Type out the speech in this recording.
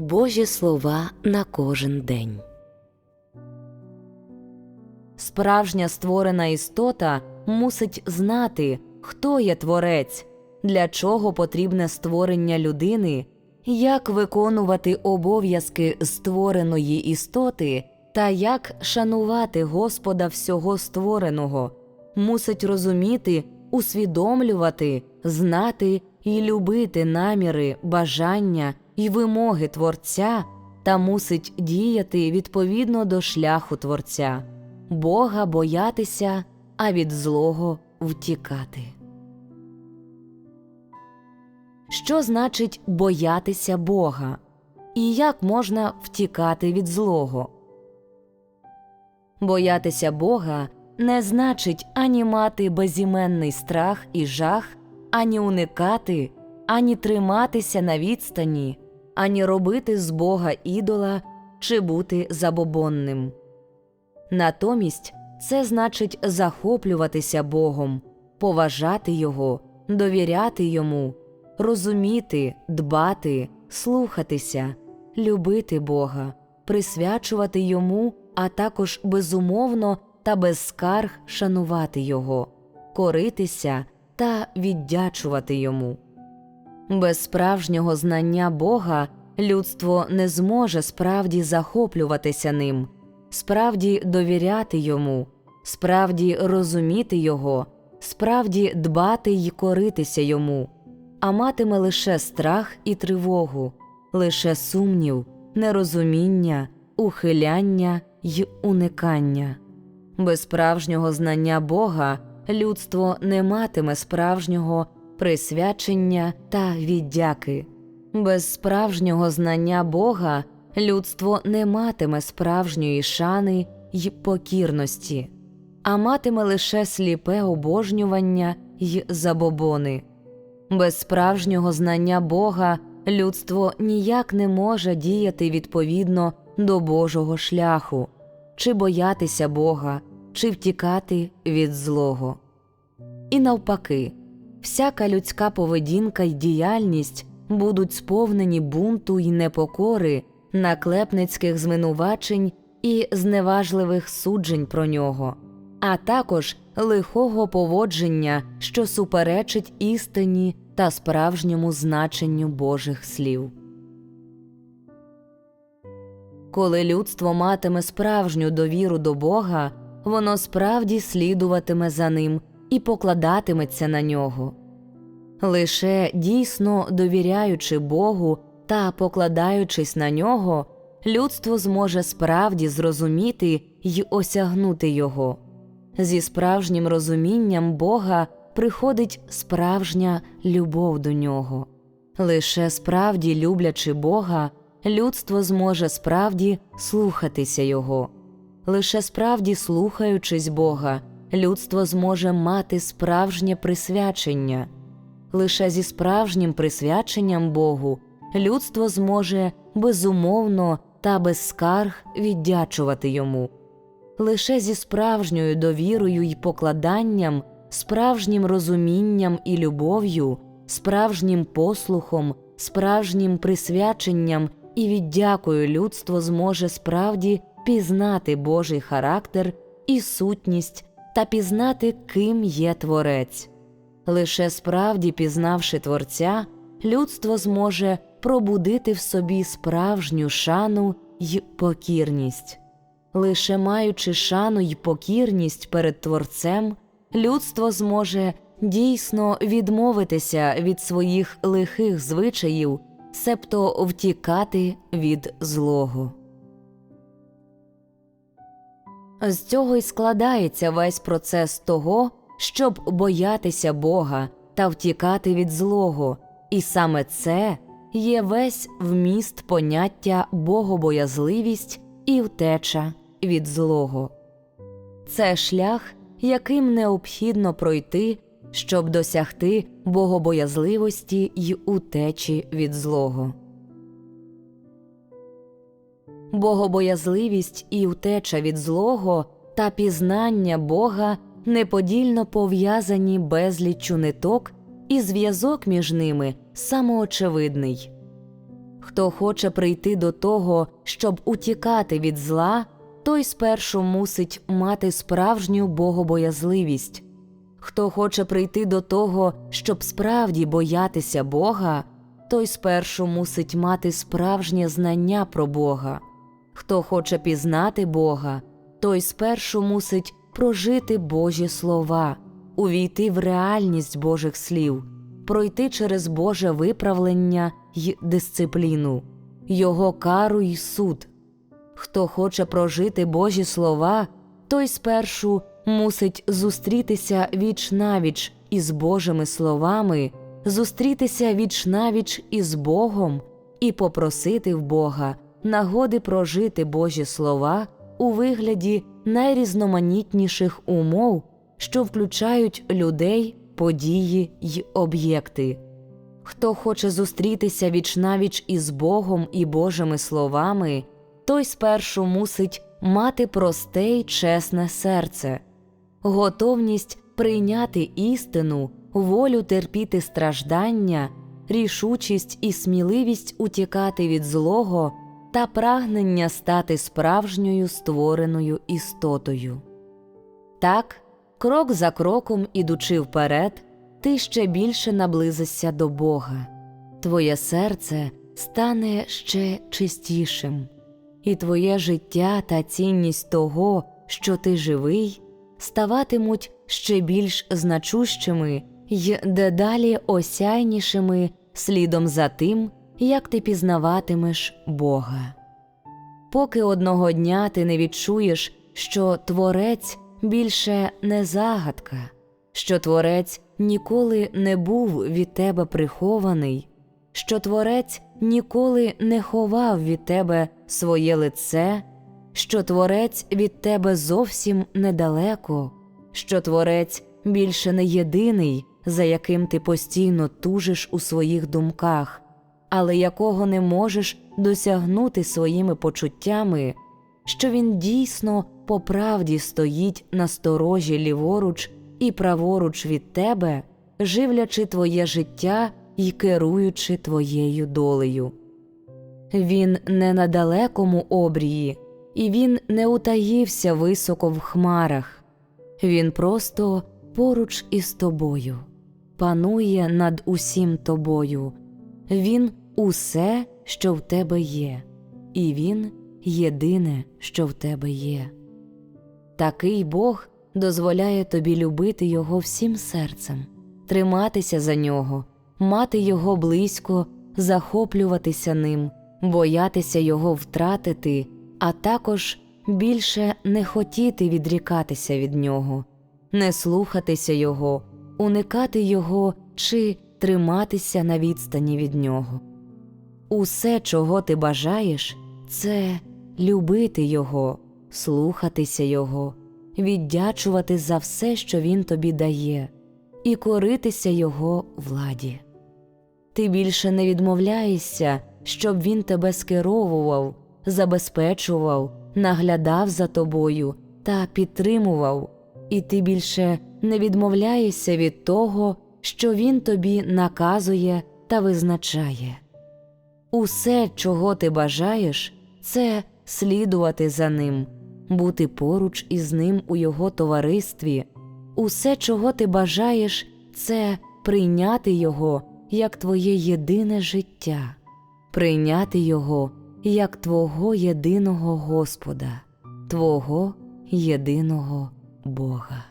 Божі слова на кожен день. Справжня створена істота мусить знати, хто є творець, для чого потрібне створення людини, як виконувати обов'язки створеної істоти та як шанувати Господа всього створеного, мусить розуміти, усвідомлювати, знати і любити наміри, бажання і вимоги Творця та мусить діяти відповідно до шляху Творця, Бога боятися, а від злого втікати. Що значить боятися Бога? І як можна втікати від злого? Боятися Бога не значить ані мати безіменний страх і жах, ані уникати, ані триматися на відстані, ані робити з Бога ідола чи бути забобонним. Натомість це значить захоплюватися Богом, поважати Його, довіряти Йому, розуміти, дбати, слухатися, любити Бога, присвячувати Йому, а також безумовно та без скарг шанувати Його, коритися та віддячувати Йому. Без справжнього знання Бога людство не зможе справді захоплюватися ним, справді довіряти йому, справді розуміти Його, справді дбати й коритися йому, а матиме лише страх і тривогу, лише сумнів, нерозуміння, ухиляння й уникання. Без справжнього знання Бога людство не матиме справжнього присвячення та віддяки. Без справжнього знання Бога людство не матиме справжньої шани й покірності, а матиме лише сліпе обожнювання й забобони. Без справжнього знання Бога людство ніяк не може діяти відповідно до Божого шляху, чи боятися Бога, чи втікати від злого. І навпаки, всяка людська поведінка й діяльність будуть сповнені бунту й непокори, наклепницьких звинувачень і зневажливих суджень про нього, а також лихого поводження, що суперечить істині та справжньому значенню Божих слів. Коли людство матиме справжню довіру до Бога, воно справді слідуватиме за ним і покладатиметься на нього. Лише дійсно довіряючи Богу та покладаючись на нього, людство зможе справді зрозуміти й осягнути Його. Зі справжнім розумінням Бога приходить справжня любов до нього. Лише справді люблячи Бога, людство зможе справді слухатися Його. Лише справді слухаючись Бога, людство зможе мати справжнє присвячення. Лише зі справжнім присвяченням Богу людство зможе безумовно та без скарг віддячувати йому. Лише зі справжньою довірою й покладанням, справжнім розумінням і любов'ю, справжнім послухом, справжнім присвяченням і віддякою людство зможе справді пізнати Божий характер і сутність та пізнати, ким є Творець. Лише справді пізнавши Творця, людство зможе пробудити в собі справжню шану й покірність. Лише маючи шану й покірність перед Творцем, людство зможе дійсно відмовитися від своїх лихих звичаїв, себто втікати від злого. З цього й складається весь процес того, щоб боятися Бога та втікати від злого, і саме це є весь вміст поняття богобоязливість і втеча від злого. Це шлях, яким необхідно пройти, щоб досягти богобоязливості й утечі від злого. Богобоязливість і утеча від злого та пізнання Бога неподільно пов'язані безліччю ниток, і зв'язок між ними самоочевидний. Хто хоче прийти до того, щоб утікати від зла, той спершу мусить мати справжню богобоязливість. Хто хоче прийти до того, щоб справді боятися Бога, той спершу мусить мати справжнє знання про Бога. Хто хоче пізнати Бога, той спершу мусить прожити Божі слова, увійти в реальність Божих слів, пройти через Боже виправлення й дисципліну, Його кару й суд. Хто хоче прожити Божі слова, той спершу мусить зустрітися віч навіч із Божими словами, зустрітися віч навіч із Богом і попросити в Бога нагоди прожити Божі слова у вигляді найрізноманітніших умов, що включають людей, події й об'єкти. Хто хоче зустрітися вічнавіч із Богом і Божими словами, той спершу мусить мати просте й чесне серце, готовність прийняти істину, волю терпіти страждання, рішучість і сміливість утікати від злого та прагнення стати справжньою створеною істотою. Так, крок за кроком, ідучи вперед, ти ще більше наблизишся до Бога, твоє серце стане ще чистішим, і твоє життя та цінність того, що ти живий, ставатимуть ще більш значущими й дедалі осяйнішими слідом за тим, як ти пізнаватимеш Бога. Поки одного дня ти не відчуєш, що Творець більше не загадка, що Творець ніколи не був від тебе прихований, що Творець ніколи не ховав від тебе своє лице, що Творець від тебе зовсім недалеко, що Творець більше не єдиний, за яким ти постійно тужиш у своїх думках, але якого не можеш досягнути своїми почуттями, що він дійсно по правді стоїть на сторожі ліворуч і праворуч від тебе, живлячи твоє життя і керуючи твоєю долею. Він не на далекому обрії, і він не утаївся високо в хмарах, він просто поруч із тобою, панує над усім тобою, він усе, що в тебе є, і він єдине, що в тебе є. Такий Бог дозволяє тобі любити Його всім серцем, триматися за нього, мати Його близько, захоплюватися ним, боятися Його втратити, а також більше не хотіти відрікатися від нього, не слухатися Його, уникати Його чи триматися на відстані від нього. Усе, чого ти бажаєш, це любити Його, слухатися Його, віддячувати за все, що Він тобі дає, і коритися Його владі. Ти більше не відмовляєшся, щоб Він тебе скеровував, забезпечував, наглядав за тобою та підтримував, і ти більше не відмовляєшся від того, що Він тобі наказує та визначає. Усе, чого ти бажаєш, це слідувати за ним, бути поруч із ним у його товаристві. Усе, чого ти бажаєш, це прийняти його як твоє єдине життя, прийняти його як Твого єдиного Господа, Твого єдиного Бога.